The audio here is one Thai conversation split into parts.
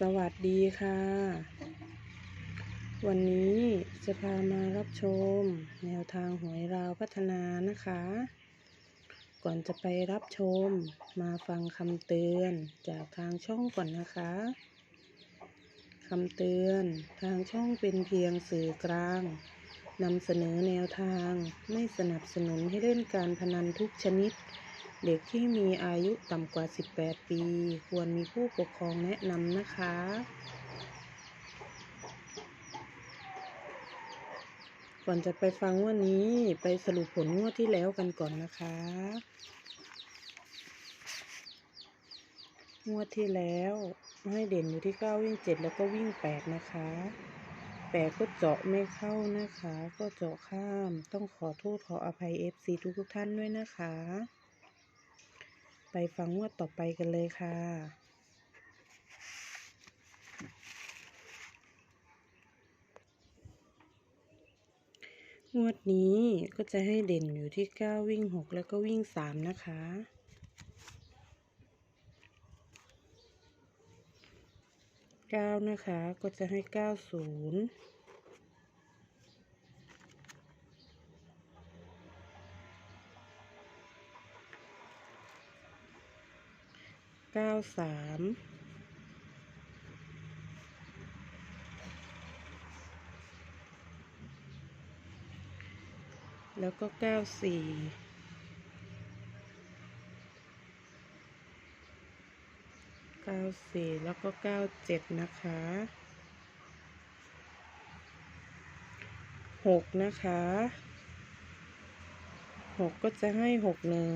สวัสดีค่ะ วันนี้จะพามารับชม แนวทางหวยราวพัฒนานะคะ ก่อนจะไปรับชม มาฟังคำเตือนจากทางช่องก่อนนะคะคำเตือนทางช่องเป็นเพียงสื่อกลางนำเสนอแนวทางไม่สนับสนุนให้เล่นการพนันทุกชนิด เด็กที่มีอายุต่ำกว่า 18 ปี ควรมีผู้ปกครองแนะนำนะคะ ก่อนจะไปฟังวันนี้ไปสรุปผลงวดที่แล้วกันก่อนนะคะ งวดที่แล้วให้เด่นอยู่ที่ 9 วิ่ง 7 แล้วก็วิ่ง 8 นะคะ8ก็เจาะไม่เข้านะคะ ก็เจาะข้าม ต้องขอโทษขออภัย FC ทุกทุกท่านด้วยนะคะ ไปฟังงวดต่อไปกันเลยค่ะงวดนี้ก็จะให้เด่นอยู่ที่ 9 วิ่ง 6 แล้วก็วิ่ง 3 นะคะ 9 นะคะก็จะให้ 90 เก้าสามแล้วก็เก้าสี่เก้าสี่แล้วก็เก้าเจ็ดนะคะหกนะคะหกก็จะให้หกหนึ่ง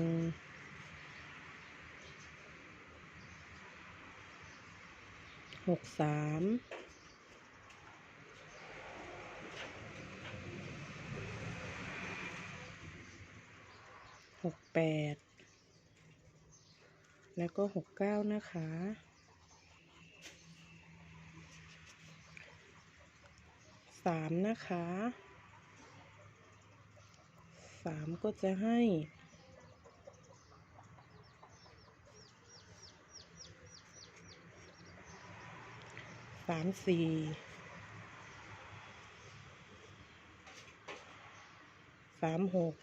หกสามหกแปดแล้วก็หกเก้านะคะ สามนะคะ สามก็จะให้ สามสี่สามหก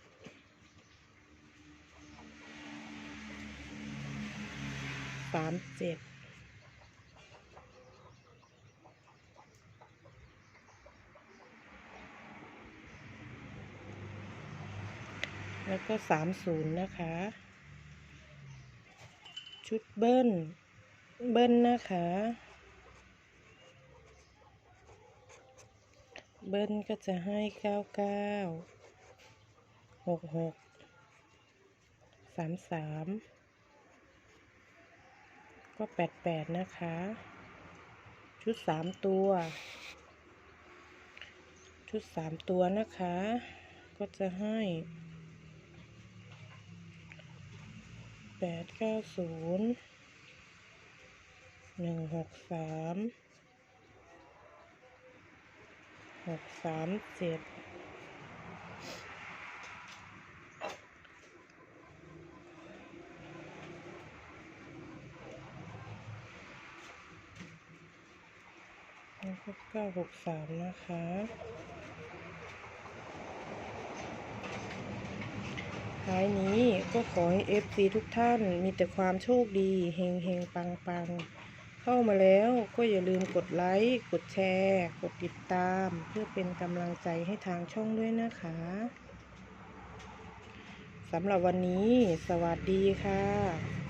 สามเจ็ดแล้วก็สามศูนย์นะคะ ชุดเบิ้ล เบิ้ลนะคะ เบิ้ลก็จะให้เก้าเก้าหกหกสามสามก็แปดแปดนะคะ ชุดสามตัว ชุดสามตัวนะคะ ก็จะให้แปดเก้าศูนย์หนึ่งหกสาม หกสามเจ็ดแล้วก็เก้าหกสามนะคะท้ายนี้ก็ขอให้ FC ทุกท่านมีแต่ความโชคดี เฮงเฮงปังปัง เข้ามาแล้วก็อย่าลืมกดไลค์ กดแชร์ กดติดตาม เพื่อเป็นกำลังใจให้ทางช่องด้วยนะคะสำหรับวันนี้ สวัสดีค่ะ